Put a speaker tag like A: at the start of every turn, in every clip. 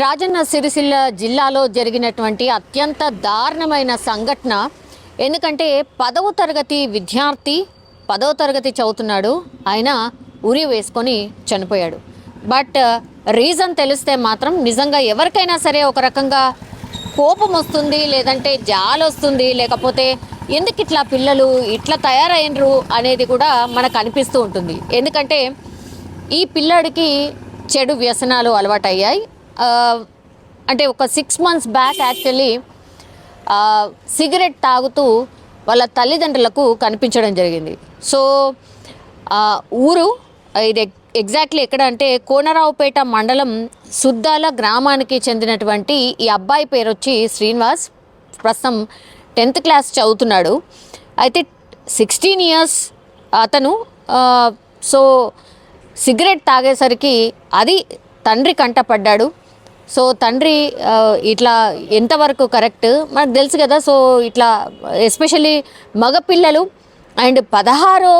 A: రాజన్న సిరిసిల్ల జిల్లాలో జరిగినటువంటి అత్యంత దారుణమైన సంఘటన. ఎందుకంటే పదవ తరగతి విద్యార్థి పదవ తరగతి చదువుతున్నాడు. ఆయన ఉరి వేసుకొని చనిపోయాడు. బట్ uh, రీజన్ తెలిస్తే మాత్రం నిజంగా ఎవరికైనా సరే ఒక రకంగా కోపం వస్తుంది లేదంటే జాలొస్తుంది లేకపోతే ఎందుకు ఇట్లా పిల్లలు ఇట్లా తయారైనరు అనేది కూడా మనకు అనిపిస్తూ ఉంటుంది. ఎందుకంటే ఈ పిల్లాడికి చెడు వ్యసనాలు అలవాటయ్యాయి. అంటే ఒక six months back actually cigarette తాగుతూ వాళ్ళ తల్లిదండ్రులకు కనిపించడం జరిగింది. సో ఊరు ఇది ఎగ్జాక్ట్లీ ఎక్కడ అంటే కోనరావుపేట మండలం సుద్దాల గ్రామానికి చెందినటువంటి ఈ అబ్బాయి పేరు వచ్చి శ్రీనివాస్. ప్రస్తుతం టెన్త్ క్లాస్ చదువుతున్నాడు. అయితే సిక్స్టీన్ ఇయర్స్ అతను సో సిగరెట్ తాగేసరికి అది తండ్రి కంటపడ్డాడు సో తండ్రి ఇట్లా ఎంతవరకు కరెక్ట్? మనకు తెలుసు కదా సో ఇట్లా ఎస్పెషల్లీ మగపిల్లలు అండ్ పదహారో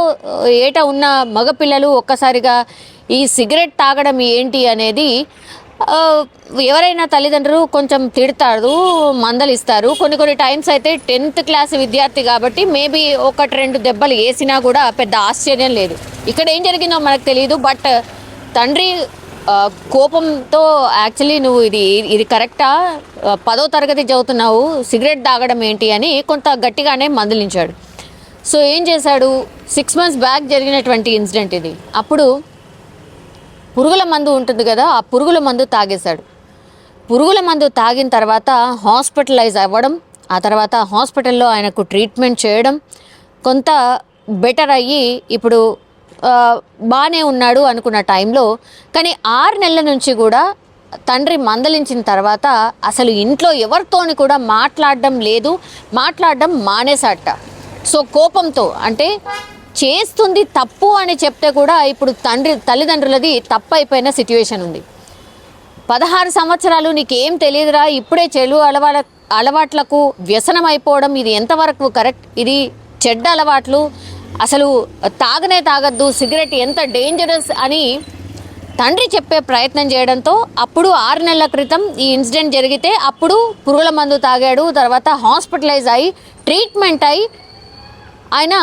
A: ఏట ఉన్న మగపిల్లలు ఒక్కసారిగా ఈ సిగరెట్ తాగడం ఏంటి అనేది ఎవరైనా తల్లిదండ్రులు కొంచెం తిడతారు మందలిస్తారు. కొన్ని కొన్ని టైమ్స్ అయితే టెన్త్ క్లాస్ విద్యార్థి కాబట్టి మేబీ ఒకటి రెండు దెబ్బలు వేసినా కూడా పెద్ద ఆశ్చర్యం లేదు. ఇక్కడ ఏం జరిగిందో మనకు తెలియదు బట్ తండ్రి కోపంతో యాక్చువల్లీ నువ్వు ఇది ఇది కరెక్టా పదో తరగతి చదువుతున్నావు సిగరెట్ తాగడం ఏంటి అని కొంత గట్టిగానే మందలించాడు. సో ఏం చేశాడు? సిక్స్ మంత్స్ బ్యాక్ జరిగినటువంటి ఇన్సిడెంట్ ఇది. అప్పుడు పురుగుల మందు ఉంటుంది కదా ఆ పురుగుల మందు తాగేశాడు. పురుగుల మందు తాగిన తర్వాత హాస్పిటలైజ్ అవ్వడం ఆ తర్వాత హాస్పిటల్లో ఆయనకు ట్రీట్మెంట్ చేయడం కొంత బెటర్ అయ్యి ఇప్పుడు బాగానే ఉన్నాడు అనుకున్న టైంలో కానీ ఆరు నెలల నుంచి కూడా తండ్రి మందలించిన తర్వాత అసలు ఇంట్లో ఎవరితోని కూడా మాట్లాడడం లేదు మాట్లాడడం మానేసాట సో కోపంతో అంటే చేస్తుంది తప్పు అని చెప్తే కూడా ఇప్పుడు తండ్రి తల్లిదండ్రులది తప్పు అయిపోయిన సిట్యువేషన్ ఉంది. పదహారు సంవత్సరాలు నీకేం తెలియదురా ఇప్పుడే చెడు అలవాట అలవాట్లకు వ్యసనం అయిపోవడం ఇది ఎంతవరకు కరెక్ట్? ఇది చెడ్డ అలవాట్లు అసలు తాగనే తాగద్దు సిగరెట్ ఎంత డేంజరస్ అని తండ్రి చెప్పే ప్రయత్నం చేయడంతో అప్పుడు ఆరు నెలల క్రితం ఈ ఇన్సిడెంట్ జరిగితే అప్పుడు పురుగుల మందు తాగాడు తర్వాత హాస్పిటలైజ్ అయి ట్రీట్మెంట్ అయి ఆయన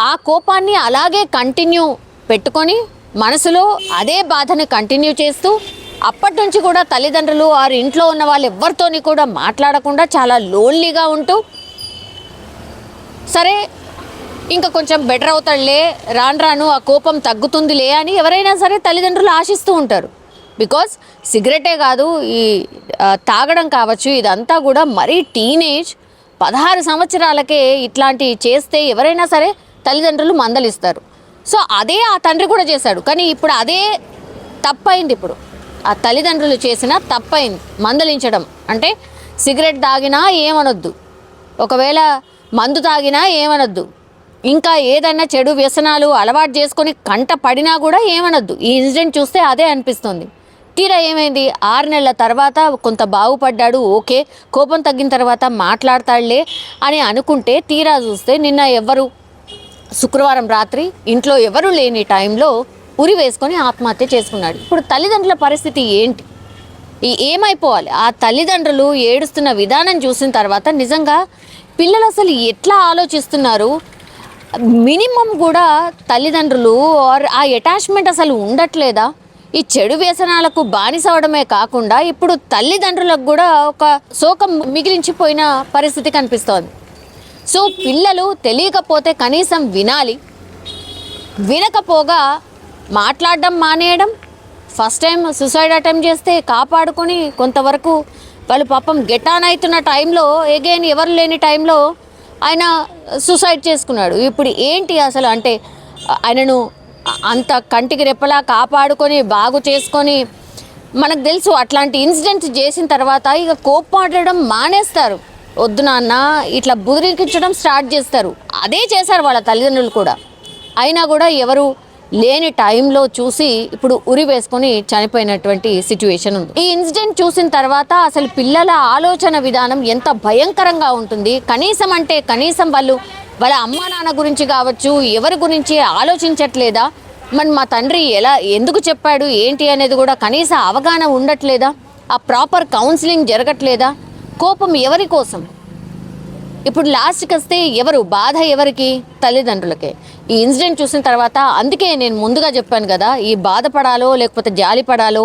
A: ఆ కోపాన్ని అలాగే కంటిన్యూ పెట్టుకొని మనసులో అదే బాధను కంటిన్యూ చేస్తూ అప్పటి నుంచి కూడా తల్లిదండ్రులు వారి ఇంట్లో ఉన్న వాళ్ళు ఎవరితోని కూడా మాట్లాడకుండా చాలా లోన్లీగా ఉంటూ సరే ఇంకా కొంచెం బెటర్ అవుతాడులే రాను రాను ఆ కోపం తగ్గుతుందిలే అని ఎవరైనా సరే తల్లిదండ్రులు ఆశిస్తూ ఉంటారు. బికాస్ సిగరెటే కాదు ఈ తాగడం కావచ్చు ఇదంతా కూడా మరీ టీనేజ్ పదహారు సంవత్సరాలకే ఇట్లాంటివి చేస్తే ఎవరైనా సరే తల్లిదండ్రులు మందలిస్తారు. సో అదే ఆ తండ్రి కూడా చేశాడు. కానీ ఇప్పుడు అదే తప్పైంది ఇప్పుడు. ఆ తల్లిదండ్రులు చేసిన తప్పైంది మందలించడం. అంటే సిగరెట్ తాగినా ఏమనొద్దు. ఒకవేళ మందు తాగినా ఏమనొద్దు. ఇంకా ఏదైనా చెడు వ్యసనాలు అలవాటు చేసుకొని కంట పడినా కూడా ఏమనొద్దు. ఈ ఇన్సిడెంట్ చూస్తే అదే అనిపిస్తుంది. తీరా ఏమైంది? ఆరు నెలల తర్వాత కొంత బాగుపడ్డాడు ఓకే. కోపం తగ్గిన తర్వాత మాట్లాడతాడులే అని అనుకుంటే తీరా చూస్తే నిన్న ఎవరు శుక్రవారం రాత్రి ఇంట్లో ఎవరు లేని టైంలో ఉరి వేసుకొని ఆత్మహత్య చేసుకున్నాడు. ఇప్పుడు తల్లిదండ్రుల పరిస్థితి ఏంటి? ఈ ఏమైపోవాలి? ఆ తల్లిదండ్రులు ఏడుస్తున్న విధానం చూసిన తర్వాత నిజంగా పిల్లలు అసలు ఎట్లా ఆలోచిస్తున్నారు? మినిమం కూడా తల్లిదండ్రులు ఆర్ ఆ అటాచ్మెంట్ అసలు ఉండట్లేదా? ఈ చెడు వ్యసనాలకు బానిసవడమే కాకుండా ఇప్పుడు తల్లిదండ్రులకు కూడా ఒక శోకం మిగిలించిపోయిన పరిస్థితి కనిపిస్తోంది. సో పిల్లలు తెలియకపోతే కనీసం వినాలి. వినకపోగా మాట్లాడడం మానేయడం ఫస్ట్ టైం సూసైడ్ అటెంప్ట్ చేస్తే కాపాడుకొని కొంతవరకు వాళ్ళు పాపం గెటాన్ అవుతున్న టైంలో ఎగైన్ ఎవరు లేని టైంలో ఆయన సూసైడ్ చేసుకున్నాడు. ఇప్పుడు ఏంటి అసలు అంటే ఆయనను అంత కంటికి రెప్పలా కాపాడుకొని బాగు చేసుకొని మనకు తెలుసు అట్లాంటి ఇన్సిడెంట్స్ చేసిన తర్వాత ఇక కోపాడడం మానేస్తారు. వద్దు నాన్న ఇట్లా బుదిరికించడం స్టార్ట్ చేస్తారు. అదే చేశారు వాళ్ళ తల్లిదండ్రులు కూడా. అయినా కూడా ఎవరు లేని టైంలో చూసి ఇప్పుడు ఉరి వేసుకొని చనిపోయినటువంటి సిచ్యువేషన్ ఉంది. ఈ ఇన్సిడెంట్ చూసిన తర్వాత అసలు పిల్లల ఆలోచన విధానం ఎంత భయంకరంగా ఉంటుంది. కనీసం అంటే కనీసం వాళ్ళు వాళ్ళ అమ్మా నాన్న గురించి కావచ్చు ఎవరి గురించి ఆలోచించట్లేదా? మరి మా తండ్రి ఎలా ఎందుకు చెప్పాడు ఏంటి అనేది కూడా కనీస అవగాహన ఉండట్లేదా? ఆ ప్రాపర్ కౌన్సిలింగ్ జరగట్లేదా? కోపం ఎవరి కోసం? ఇప్పుడు లాస్ట్కి వస్తే ఎవరు? బాధ ఎవరికి? తల్లిదండ్రులకే. ఈ ఇన్సిడెంట్ చూసిన తర్వాత అందుకే నేను ముందుగా చెప్పాను కదా ఈ బాధపడాలో లేకపోతే జాలి పడాలో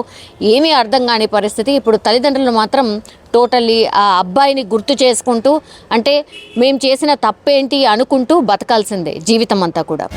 A: ఏమీ అర్థం కాని పరిస్థితి. ఇప్పుడు తల్లిదండ్రులు మాత్రం టోటల్లీ ఆ అబ్బాయిని గుర్తు చేసుకుంటూ అంటే మేము చేసిన తప్పేంటి అనుకుంటూ బతకాల్సిందే జీవితం అంతా కూడా.